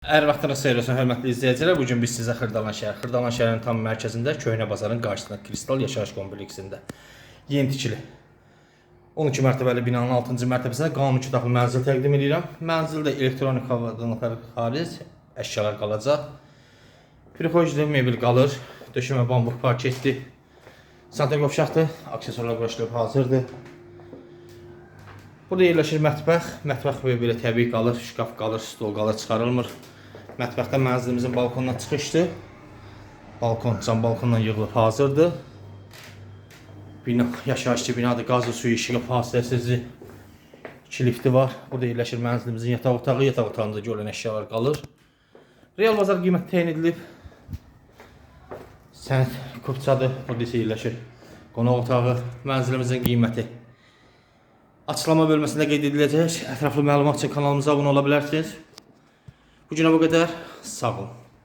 Hər vaxtınız xeyir olsun hörmətli izləyicilər. Bu gün biz sizə Xırdalan şəhər, Xırdalan şəhərin tam mərkəzində Köhnə bazarın qarşısında Kristal yaşayış kompleksində yeni tikili 12 mərtəbəli binanın 6-cı mərtəbəsində qanuni daxil mənzil təqdim edirəm. Mənzildə elektronik avadanlıqlar xaric əşyalar qalacaq. Prixojlu mebel qalır. Döşəmə bambuq parketli. Santa qovşaqdır. Aksesuarlar quraşdırılıb hazırdır. Burada yerləşir mətbəx. Mətbəx belə, təbii qalır, şkaf qalır, stol qalır, çıxarılmır. Mətbəxdə mənzilimizin balkonuna çıxışdır. Balkon, cam balkondan yığılıb hazırdır. Bina, yaşayışçı binadır, qazlı suyu, işığı, fasiləsizliyi. İki lifti var. Burada yerləşir mənzilimizin yataq otağı, yataq otağında görülən əşyalar qalır. Real bazar qiyməti təyin edilib. Sənət kupçadır, burada isə yerləşir qonaq otağı. Mənzilimizin qiyməti açıqlama bölməsində qeyd ediləcək. Ətraflı məlumat üçün kanalımıza abunə ola bilərsiniz. Bu günə bu qədər. Sağ olun.